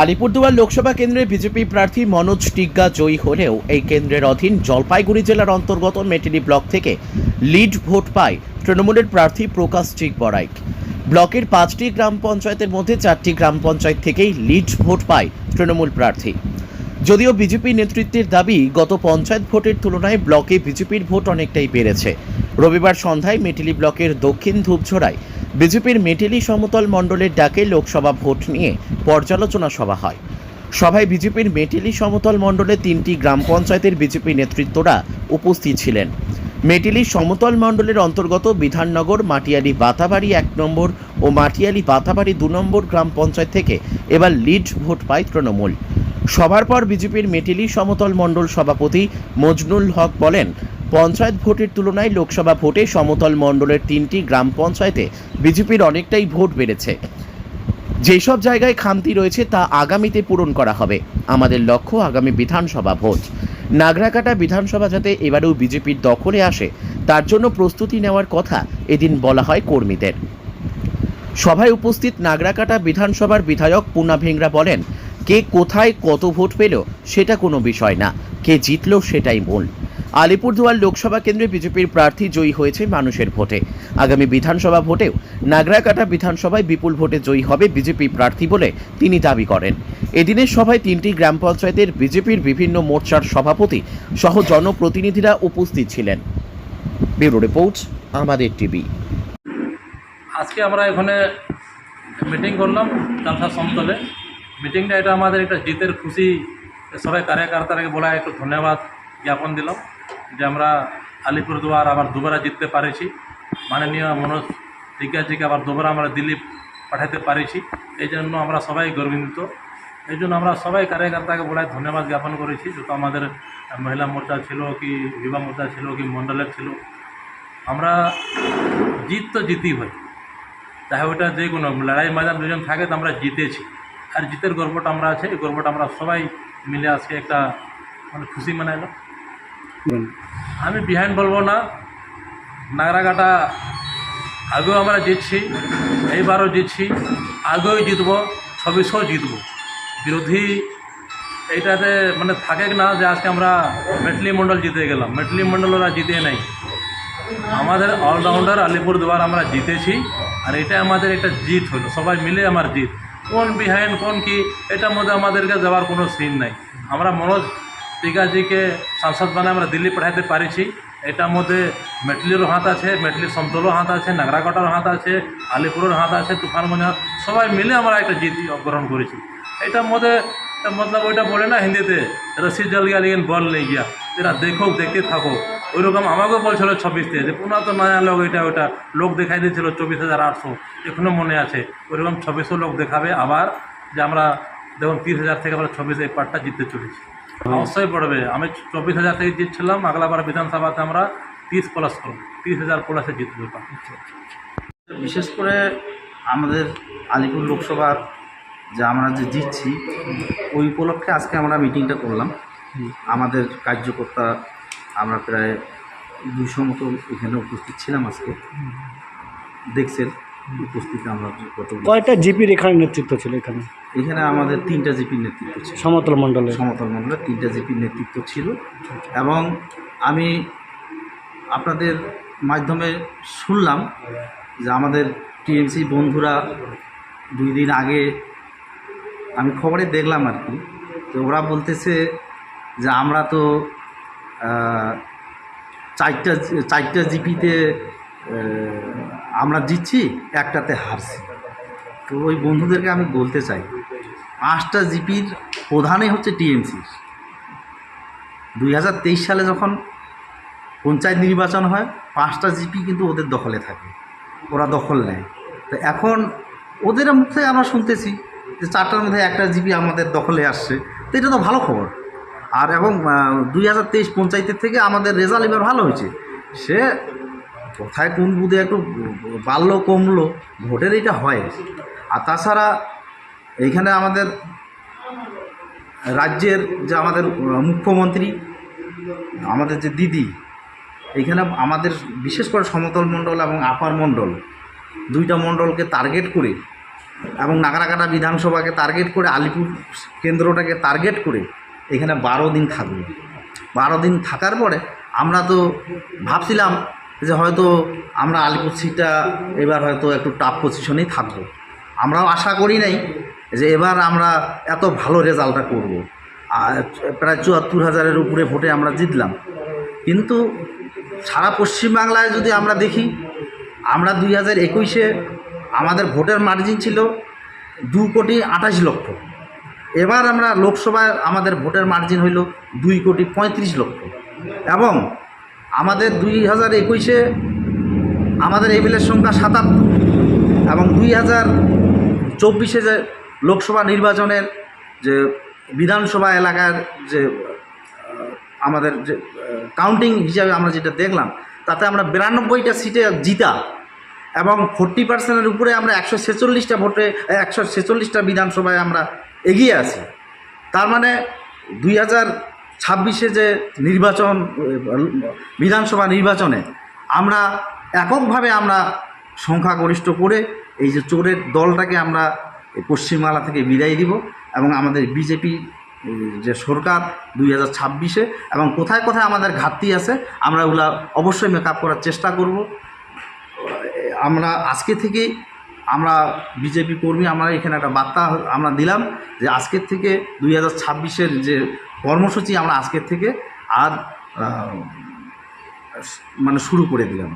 আলিপুরদুয়ার লোকসভা কেন্দ্রে বিজেপি প্রার্থী মনোজ টিগ্গা জয়ী হলেও এই কেন্দ্রের অধীন জলপাইগুড়ি জেলার অন্তর্গত মেটেলি ব্লক থেকে লিড ভোট পায় তৃণমূলের প্রার্থী প্রকাশ চিক বড়াইক ব্লকের পাঁচটি গ্রাম পঞ্চায়েতের মধ্যে চারটি গ্রাম পঞ্চায়েত থেকেই লিড ভোট পায় তৃণমূল প্রার্থী। যদিও বিজেপি নেতৃত্বের দাবি, গত পঞ্চায়েত ভোটের তুলনায় ব্লকে বিজেপির ভোট অনেকটাই বেড়েছে। রবিবার সন্ধ্যায় মেটেলি ব্লকের দক্ষিণ ধূপঝোড়ায় বিজেপির মেটেলি সমতল মণ্ডলের ডাকে লোকসভা ভোট নিয়ে পর্যালোচনা সভা হয়। সভায় বিজেপির মেটেলি সমতল মণ্ডলের তিনটি গ্রাম পঞ্চায়েতের বিজেপি নেতৃত্বরা উপস্থিত ছিলেন। মেটেলি সমতল মণ্ডলের অন্তর্গত বিধাননগর, মাটিয়ালি, বাতাবাড়ি এক নম্বর ও মাটিয়ালি, বাতাবাড়ি দু নম্বর গ্রাম পঞ্চায়েত থেকে এবার লিড ভোট পায় তৃণমূল। সভার পর বিজেপির মেটেলি সমতল মণ্ডল সভাপতি মজনুল হক বলেন পঞ্চায়েত ভোটের তুলনায় লোকসভা ভোটে সমতল মণ্ডলের তিনটি গ্রাম পঞ্চায়েতে বিজেপির অনেকটাই ভোট বেড়েছে। যেসব জায়গায় খামতি রয়েছে তা আগামীতে পূরণ করা হবে। আমাদের লক্ষ্য আগামী বিধানসভা ভোট। নাগরাকাটা বিধানসভা যাতে এবারেও বিজেপির দখলে আসে, তার জন্য প্রস্তুতি নেওয়ার কথা এদিন বলা হয় কর্মীদের। সভায় উপস্থিত নাগরাকাটা বিধানসভার বিধায়ক পুনা ভেংরা বলেন, কে কোথায় কত ভোট পেল সেটা কোনো বিষয় না। কে জিতল সেটাই মূল। আলিপুরদুয়ার লোকসভা কেন্দ্রে বিজেপির প্রার্থী জয়ী হয়েছে মানুষের ভোটে। আগামী বিধানসভা ভোটেও নাগরাকাটা বিধানসভায় বিপুল ভোটে জয়ী হবে বিজেপি প্রার্থী বলে তিনি দাবি করেন। এদিনের সভায় তিনটি গ্রাম পঞ্চায়েতের বিজেপির বিভিন্ন মোর্চার সভাপতি সহ জনপ্রতিনিধিরা উপস্থিত ছিলেন। ব্যুরো রিপোর্ট, আমাদের টিভি। আজকে আমরা এখানে মিটিং করলাম জালসা সমতলে। মিটিংটা এটা আমাদের একটা জিতের খুশি, সবাই কার্যকর্তারাকে বলা একটু ধন্যবাদ জ্ঞাপন দিলাম। যে আমরা আলিপুরদুয়ার আবার দুবারা জিততে পারেছি। মাননীয় মনোজ টিকাজিকে আবার দুবারা আমরা দিল্লি পাঠাতে পারেছি। এই জন্য আমরা সবাই গর্বিত। এই জন্য আমরা সবাই কার্যকর্তাকে বলায় ধন্যবাদ জ্ঞাপন করেছি। যত আমাদের মহিলা মোর্চা ছিল কি যুবা মোর্চা ছিল কি মণ্ডলের ছিল, আমরা জিত তো জিতই হয়। চাহে ওটা যে কোনো লড়াই ময়দান দুজন থাকে তো আমরা জিতেছি। আর জিতের গর্বটা আমরা আছে, এই গর্বটা আমরা সবাই মিলে আজকে একটা মানে খুশি মানাইলাম। আমি বিহাইন বলব না নাগরাকাটা আগেও আমরা জিতছি, এইবারও জিতছি, আগেও জিতবো ছবিশও জিতবো। বিরোধী এইটাতে মানে থাকে না যে আজকে আমরা মেটলি মণ্ডল জিতে গেলাম, মেটলি মণ্ডল ওরা জিতে নাই। আমাদের অলরাউন্ডার আলিপুর দুয়ার আমরা জিতেছি, আর এটা আমাদের একটা জিত হলো, সবাই মিলে আমার জিত। কোন বিহাইন, কোন কি, এটার মধ্যে আমাদেরকে যাওয়ার কোনো সিন নাই। আমরা মনোজ টিকাজিকে সাংসদ মানে আমরা দিল্লি পাঠাতে পারিছি। এটার মধ্যে মেটলিরও হাত আছে, মেটলির সমতলও হাত আছে নাগরাকাটার হাত আছে আলিপুরের হাত আছে তুফানগঞ্জ হাত সবাই মিলে আমরা একটা জিত গ্রহণ করেছি। এটার মধ্যে মতলব ওইটা বলে না হিন্দিতে রসি জল গিয়া লেকিন বল নেই গিয়া, এরা দেখো, দেখতে থাকো। ওইরকম আমাকেও বলছিল ছাব্বিশ থেকে যে পুনঃ তো নয়া লোক এটা, ওইটা লোক দেখাই দিয়েছিল চব্বিশ হাজার আটশো এখনও মনে আছে। ওইরকম ছাব্বিশশো লোক দেখাবে আবার, যে আমরা দেখুন তিরিশ হাজার থেকে আমরা ছাব্বিশ এই পার্টটা জিততে চলেছি। অবশ্যই পড়বে। আমি চব্বিশ হাজার থেকে জিতছিলাম আগলাবার বিধানসভাতে আমরা তিরিশ প্লাস করব। তিরিশ হাজার প্লাসে জিতবে বিশেষ করে আমাদের আলিপুর লোকসভার যে আমরা যে জিতছি ওই উপলক্ষে আজকে আমরা মিটিংটা করলাম। আমাদের কার্যকর্তা আমরা প্রায় দুশো মতো এখানে উপস্থিত ছিলাম আজকে। দেখছেন উপস্থিত আমরা কত কয়টা জিপির এখানে নেতৃত্ব ছিল এখানে? এখানে আমাদের তিনটা জিপির নেতৃত্ব ছিল। সমতল মণ্ডলে। সমতল মণ্ডলের তিনটা জিপির নেতৃত্ব ছিল। এবং আমি আপনাদের মাধ্যমে শুনলাম যে আমাদের টিএমসি বন্ধুরা দুই দিন আগে আমি খবরে দেখলাম আর কি তো ওরা বলতেছে যে আমরা তো চারটা চারটা জিপিতে আমরা জিতছি একটাতে হারছি। তো ওই বন্ধুদেরকে আমি বলতে চাই, পাঁচটা জিপির প্রধানই হচ্ছে টিএমসি। দুই হাজার তেইশ সালে যখন পঞ্চায়েত নির্বাচন হয়, পাঁচটা জিপি কিন্তু ওদের দখলে থাকে, ওরা দখল নেয়। তো এখন ওদের মুখে আমরা শুনতেছি যে চারটার মধ্যে একটা জিপি আমাদের দখলে আসছে, তো এটা তো ভালো খবর। আর এবং দুই হাজার তেইশ পঞ্চায়েতের থেকে আমাদের রেজাল্ট এবার ভালো হয়েছে। সে কোথায় কোন বুধে একটু বাড়লো, কমলো, ভোটের এটা হয়। আর তাছাড়া এইখানে আমাদের রাজ্যের যে আমাদের মুখ্যমন্ত্রী, আমাদের যে দিদি, এইখানে আমাদের বিশেষ করে সমতল মণ্ডল এবং আপার মণ্ডল দুইটা মণ্ডলকে টার্গেট করে এবং নাগারাকাটা বিধানসভাকে টার্গেট করে আলিপুর কেন্দ্রটাকে টার্গেট করে এখানে বারো দিন থাকব। বারো দিন থাকার পরে আমরা তো ভাবছিলাম যে হয়তো আমরা আলিপুর সিটটা এবার হয়তো একটু টাফ পজিশনেই থাকব। আমরাও আশা করি নাই যে এবার আমরা এত ভালো রেজাল্টটা করব। প্রায় চুয়াত্তর হাজারের উপরে ভোটে আমরা জিতলাম। কিন্তু সারা পশ্চিমবাংলায় যদি আমরা দেখি, আমরা দুই হাজার একুশে আমাদের ভোটের মার্জিন ছিল দু কোটি আঠাশ লক্ষ। এবার আমরা লোকসভায় আমাদের ভোটের মার্জিন হইল দুই কোটি পঁয়ত্রিশ লক্ষ। এবং আমাদের দুই হাজার একুশে আমাদের এমএলএর সংখ্যা সাতাত্তর এবং দুই হাজার চব্বিশে যে লোকসভা নির্বাচনের যে বিধানসভা এলাকার যে আমাদের যে কাউন্টিং হিসাবে আমরা যেটা দেখলাম, তাতে আমরা বিরানব্বইটা সিটে জিতা এবং ফোরটি পার্সেন্টের উপরে আমরা একশো ছেচল্লিশটা ভোটে একশো ছেচল্লিশটা বিধানসভায় আমরা এগিয়ে আছি। তার মানে দুই হাজার ছাব্বিশে যে নির্বাচন, বিধানসভা নির্বাচনে আমরা এককভাবে আমরা সংখ্যাগরিষ্ঠ করে এই যে চোরের দলটাকে আমরা পশ্চিমবাংলা থেকে বিদায় দিব এবং আমাদের বিজেপি যে সরকার দুই হাজার ছাব্বিশে এবং কোথায় কোথায় আমাদের ঘাটতি আছে, আমরা ওগুলা অবশ্যই মেকআপ করার চেষ্টা করব। আমরা আজকে থেকে আমরা বিজেপি কর্মী, আমরা এখানে একটা বার্তা আমরা দিলাম যে আজকের থেকে দুই হাজার ছাব্বিশের যে কর্মসূচি আমরা আজকের থেকে আর মানে শুরু করে দিলাম।